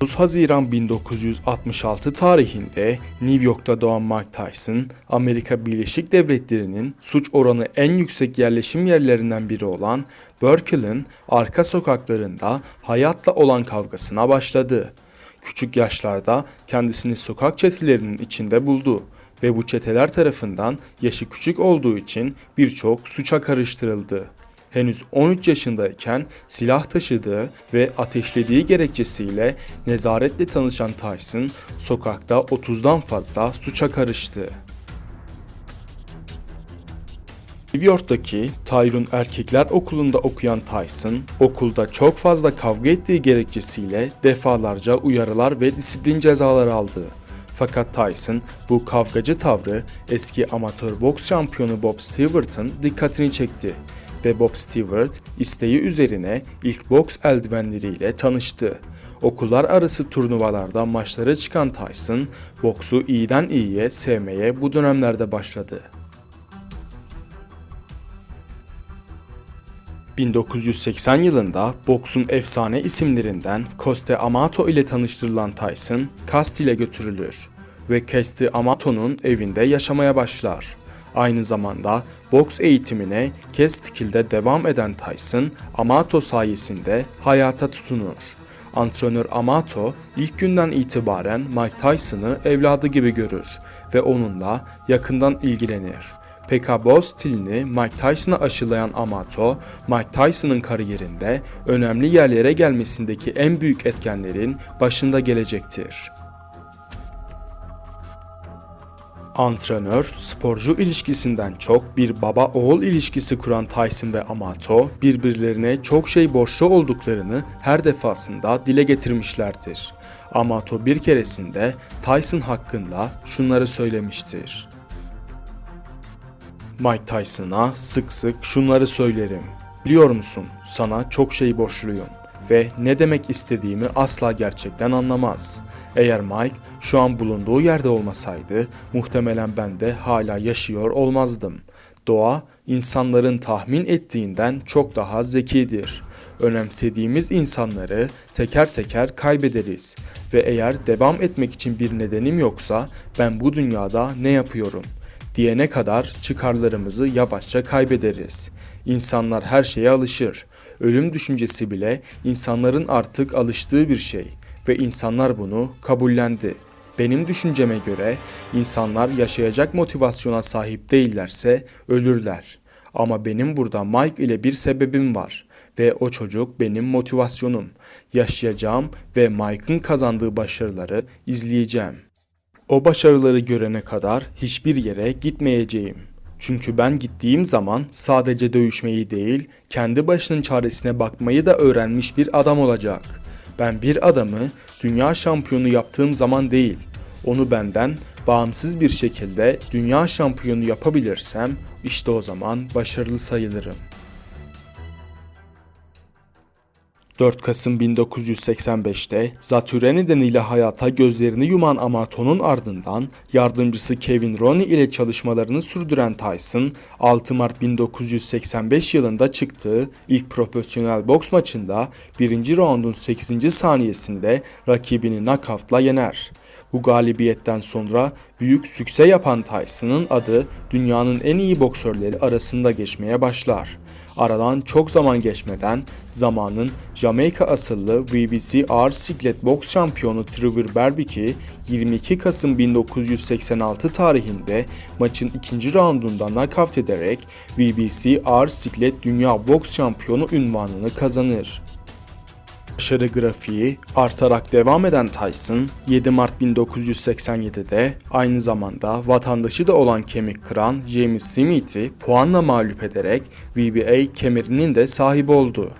9 Haziran 1966 tarihinde New York'ta doğan Mike Tyson, Amerika Birleşik Devletleri'nin suç oranı en yüksek yerleşim yerlerinden biri olan Berkeley'nin arka sokaklarında hayatla olan kavgasına başladı. Küçük yaşlarda kendisini sokak çetelerinin içinde buldu ve bu çeteler tarafından yaşı küçük olduğu için birçok suça karıştırıldı henüz 13 yaşındayken silah taşıdığı ve ateşlediği gerekçesiyle nezaretle tanışan Tyson sokakta 30'dan fazla suça karıştı. New York'taki Tyrone Erkekler Okulu'nda okuyan Tyson, okulda çok fazla kavga ettiği gerekçesiyle defalarca uyarılar ve disiplin cezaları aldı. Fakat Tyson bu kavgacı tavrı eski amatör boks şampiyonu Bob Stewart'ın dikkatini çekti ve Bob Stewart isteği üzerine ilk boks eldivenleriyle tanıştı. Okullar arası turnuvalarda maçlara çıkan Tyson, boksu iyiden iyiye sevmeye bu dönemlerde başladı. 1980 yılında boksun efsane isimlerinden Coste Amato ile tanıştırılan Tyson, Castille'e götürülür ve Coste Amato'nun evinde yaşamaya başlar. Aynı zamanda boks eğitimine Kestikil'de devam eden Tyson, Amato sayesinde hayata tutunur. Antrenör Amato ilk günden itibaren Mike Tyson'ı evladı gibi görür ve onunla yakından ilgilenir. PK stilini Mike Tyson'a aşılayan Amato, Mike Tyson'ın kariyerinde önemli yerlere gelmesindeki en büyük etkenlerin başında gelecektir. Antrenör, sporcu ilişkisinden çok bir baba-oğul ilişkisi kuran Tyson ve Amato birbirlerine çok şey borçlu olduklarını her defasında dile getirmişlerdir. Amato bir keresinde Tyson hakkında şunları söylemiştir. Mike Tyson'a sık sık şunları söylerim. Biliyor musun sana çok şey borçluyum ve ne demek istediğimi asla gerçekten anlamaz. Eğer Mike şu an bulunduğu yerde olmasaydı muhtemelen ben de hala yaşıyor olmazdım. Doğa insanların tahmin ettiğinden çok daha zekidir. Önemsediğimiz insanları teker teker kaybederiz ve eğer devam etmek için bir nedenim yoksa ben bu dünyada ne yapıyorum diyene kadar çıkarlarımızı yavaşça kaybederiz. İnsanlar her şeye alışır. Ölüm düşüncesi bile insanların artık alıştığı bir şey ve insanlar bunu kabullendi. Benim düşünceme göre insanlar yaşayacak motivasyona sahip değillerse ölürler. Ama benim burada Mike ile bir sebebim var ve o çocuk benim motivasyonum. Yaşayacağım ve Mike'ın kazandığı başarıları izleyeceğim. O başarıları görene kadar hiçbir yere gitmeyeceğim. Çünkü ben gittiğim zaman sadece dövüşmeyi değil, kendi başının çaresine bakmayı da öğrenmiş bir adam olacak. Ben bir adamı dünya şampiyonu yaptığım zaman değil, onu benden bağımsız bir şekilde dünya şampiyonu yapabilirsem işte o zaman başarılı sayılırım. 4 Kasım 1985'te zatüre nedeniyle hayata gözlerini yuman Amato'nun ardından yardımcısı Kevin Roney ile çalışmalarını sürdüren Tyson, 6 Mart 1985 yılında çıktığı ilk profesyonel boks maçında 1. raundun 8. saniyesinde rakibini nakavtla yener. Bu galibiyetten sonra büyük sükse yapan Tyson'ın adı dünyanın en iyi boksörleri arasında geçmeye başlar. Aradan çok zaman geçmeden zamanın Jamaika asıllı WBC ağır siklet boks şampiyonu Trevor Berbick'i 22 Kasım 1986 tarihinde maçın ikinci raundunda knockout ederek WBC ağır siklet dünya boks şampiyonu ünvanını kazanır. Başarı grafiği artarak devam eden Tyson, 7 Mart 1987'de aynı zamanda vatandaşı da olan kemik kıran James Smith'i puanla mağlup ederek WBA kemerinin de sahibi oldu.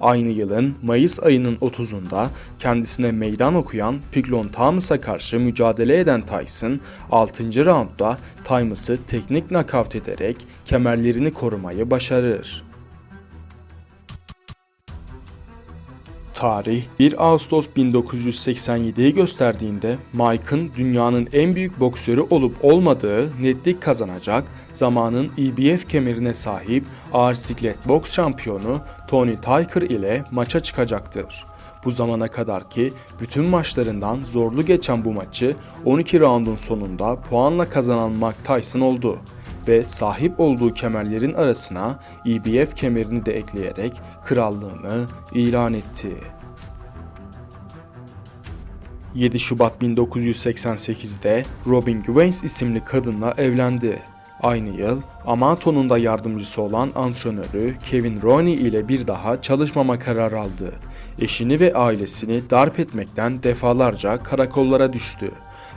Aynı yılın Mayıs ayının 30'unda kendisine meydan okuyan Piglon Thomas'a karşı mücadele eden Tyson, 6. roundda Thomas'ı teknik nakavt ederek kemerlerini korumayı başarır. Tarih 1 Ağustos 1987'yi gösterdiğinde Mike'ın dünyanın en büyük boksörü olup olmadığı netlik kazanacak zamanın EBF kemerine sahip ağır siklet boks şampiyonu Tony Tiger ile maça çıkacaktır. Bu zamana kadarki bütün maçlarından zorlu geçen bu maçı 12 raundun sonunda puanla kazanan Mike Tyson oldu ve sahip olduğu kemerlerin arasına EBF kemerini de ekleyerek krallığını ilan etti. 7 Şubat 1988'de Robin Givens isimli kadınla evlendi. Aynı yıl Amato'nun da yardımcısı olan antrenörü Kevin Rooney ile bir daha çalışmama kararı aldı. Eşini ve ailesini darp etmekten defalarca karakollara düştü.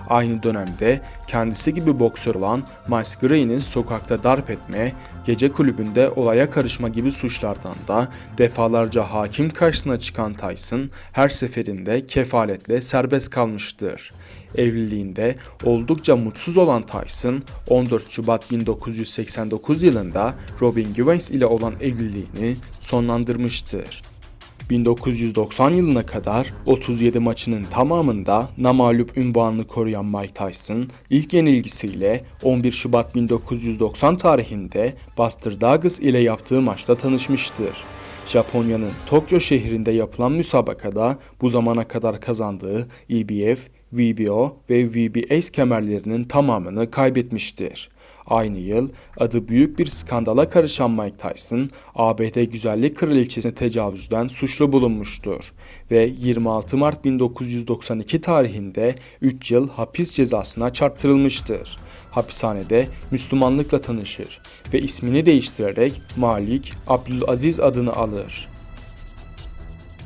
Aynı dönemde kendisi gibi boksör olan Miles Gray'nin sokakta darp etme, gece kulübünde olaya karışma gibi suçlardan da defalarca hakim karşısına çıkan Tyson her seferinde kefaletle serbest kalmıştır. Evliliğinde oldukça mutsuz olan Tyson 14 Şubat 1989 yılında Robin Givens ile olan evliliğini sonlandırmıştır. 1990 yılına kadar 37 maçının tamamında namalup ünvanını koruyan Mike Tyson ilk yenilgisiyle 11 Şubat 1990 tarihinde Buster Douglas ile yaptığı maçta tanışmıştır. Japonya'nın Tokyo şehrinde yapılan müsabakada bu zamana kadar kazandığı EBF, VBO ve VBS kemerlerinin tamamını kaybetmiştir. Aynı yıl adı büyük bir skandala karışan Mike Tyson, ABD Güzellik Kraliçesi'ne tecavüzden suçlu bulunmuştur ve 26 Mart 1992 tarihinde 3 yıl hapis cezasına çarptırılmıştır. Hapishanede Müslümanlıkla tanışır ve ismini değiştirerek Malik Abdülaziz adını alır.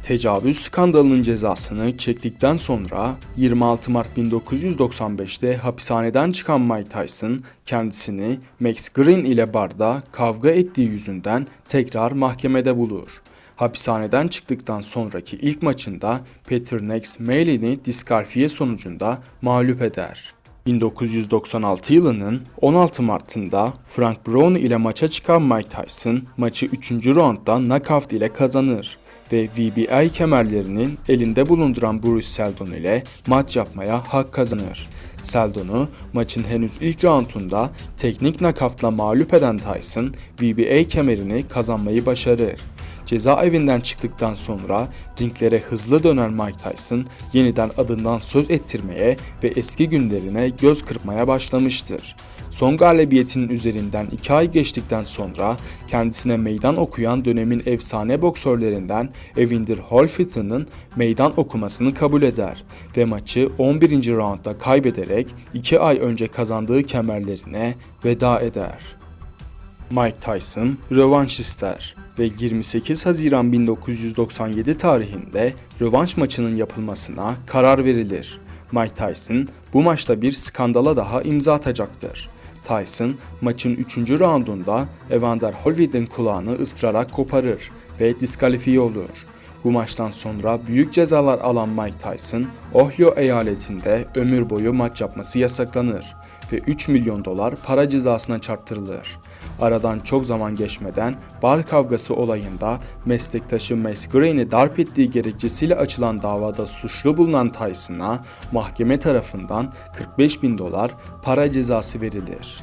Tecavüz skandalının cezasını çektikten sonra 26 Mart 1995'te hapishaneden çıkan Mike Tyson kendisini Max Green ile barda kavga ettiği yüzünden tekrar mahkemede bulur. Hapishaneden çıktıktan sonraki ilk maçında Peter Nex Maley'ni diskalfiye sonucunda mağlup eder. 1996 yılının 16 Mart'ında Frank Brown ile maça çıkan Mike Tyson maçı 3. roundda knockout ile kazanır ve VBI kemerlerinin elinde bulunduran Bruce Seldon ile maç yapmaya hak kazanır. Seldon'u maçın henüz ilk roundunda teknik nakavtla mağlup eden Tyson, VBA kemerini kazanmayı başarır. Cezaevinden çıktıktan sonra ringlere hızlı dönen Mike Tyson yeniden adından söz ettirmeye ve eski günlerine göz kırpmaya başlamıştır. Son galibiyetinin üzerinden 2 ay geçtikten sonra kendisine meydan okuyan dönemin efsane boksörlerinden Evander Holyfield'ın meydan okumasını kabul eder ve maçı 11. roundda kaybederek 2 ay önce kazandığı kemerlerine veda eder. Mike Tyson rövanş ister ve 28 Haziran 1997 tarihinde rövanş maçının yapılmasına karar verilir. Mike Tyson bu maçta bir skandala daha imza atacaktır. Tyson maçın 3. raundunda Evander Holyfield'in kulağını ısırarak koparır ve diskalifiye olur. Bu maçtan sonra büyük cezalar alan Mike Tyson, Ohio eyaletinde ömür boyu maç yapması yasaklanır ve 3 milyon dolar para cezasına çarptırılır. Aradan çok zaman geçmeden bar kavgası olayında meslektaşı Mace Gray'ni darp ettiği gerekçesiyle açılan davada suçlu bulunan Tyson'a mahkeme tarafından 45 bin dolar para cezası verilir.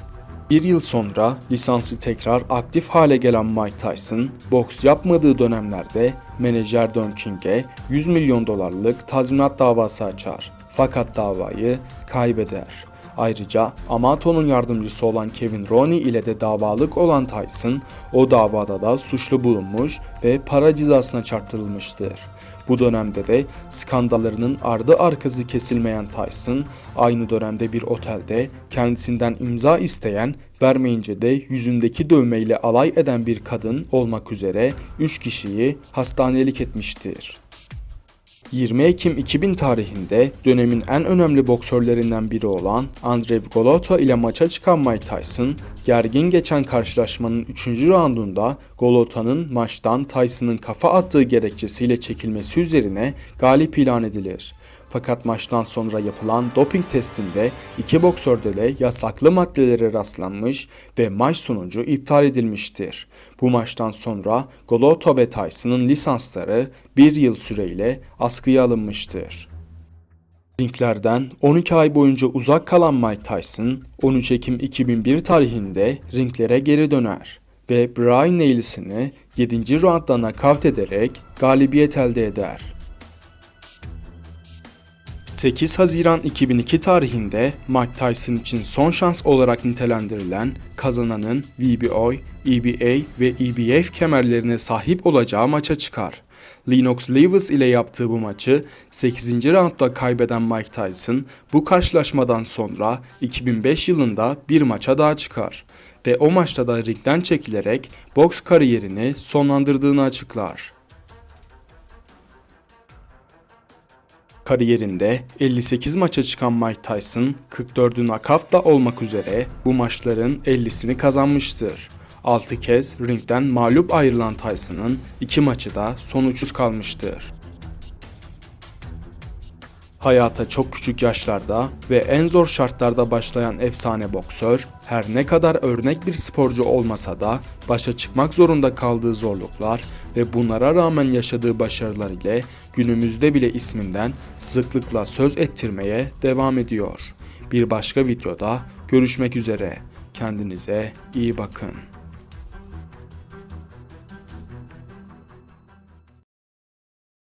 Bir yıl sonra lisansı tekrar aktif hale gelen Mike Tyson, boks yapmadığı dönemlerde menajer Don King'e 100 milyon dolarlık tazminat davası açar. Fakat davayı kaybeder. Ayrıca Amato'nun yardımcısı olan Kevin Rooney ile de davalık olan Tyson o davada da suçlu bulunmuş ve para cezasına çarptırılmıştır. Bu dönemde de skandallarının ardı arkası kesilmeyen Tyson aynı dönemde bir otelde kendisinden imza isteyen vermeyince de yüzündeki dövmeyle alay eden bir kadın olmak üzere 3 kişiyi hastanelik etmiştir. 20 Ekim 2000 tarihinde dönemin en önemli boksörlerinden biri olan Andrei Golota ile maça çıkan Mike Tyson, gergin geçen karşılaşmanın 3. roundunda Golota'nın maçtan Tyson'ın kafa attığı gerekçesiyle çekilmesi üzerine galip ilan edilir. Fakat maçtan sonra yapılan doping testinde iki boksörde de yasaklı maddelere rastlanmış ve maç sonucu iptal edilmiştir. Bu maçtan sonra Golota ve Tyson'ın lisansları bir yıl süreyle askıya alınmıştır. Ringlerden 12 ay boyunca uzak kalan Mike Tyson 13 Ekim 2001 tarihinde ringlere geri döner ve Brian Nails'ini 7. roundda nakavt ederek galibiyet elde eder. 8 Haziran 2002 tarihinde Mike Tyson için son şans olarak nitelendirilen kazananın WBO, EBA ve EBF kemerlerine sahip olacağı maça çıkar. Lennox Lewis ile yaptığı bu maçı 8. roundda kaybeden Mike Tyson bu karşılaşmadan sonra 2005 yılında bir maça daha çıkar ve o maçta da ringden çekilerek boks kariyerini sonlandırdığını açıklar. Kariyerinde 58 maça çıkan Mike Tyson 44'ü nakavtla olmak üzere bu maçların 50'sini kazanmıştır. 6 kez ringden mağlup ayrılan Tyson'ın 2 maçı da sonuçsuz kalmıştır. Hayata çok küçük yaşlarda ve en zor şartlarda başlayan efsane boksör, her ne kadar örnek bir sporcu olmasa da başa çıkmak zorunda kaldığı zorluklar ve bunlara rağmen yaşadığı başarılar ile günümüzde bile isminden sıklıkla söz ettirmeye devam ediyor. Bir başka videoda görüşmek üzere. Kendinize iyi bakın.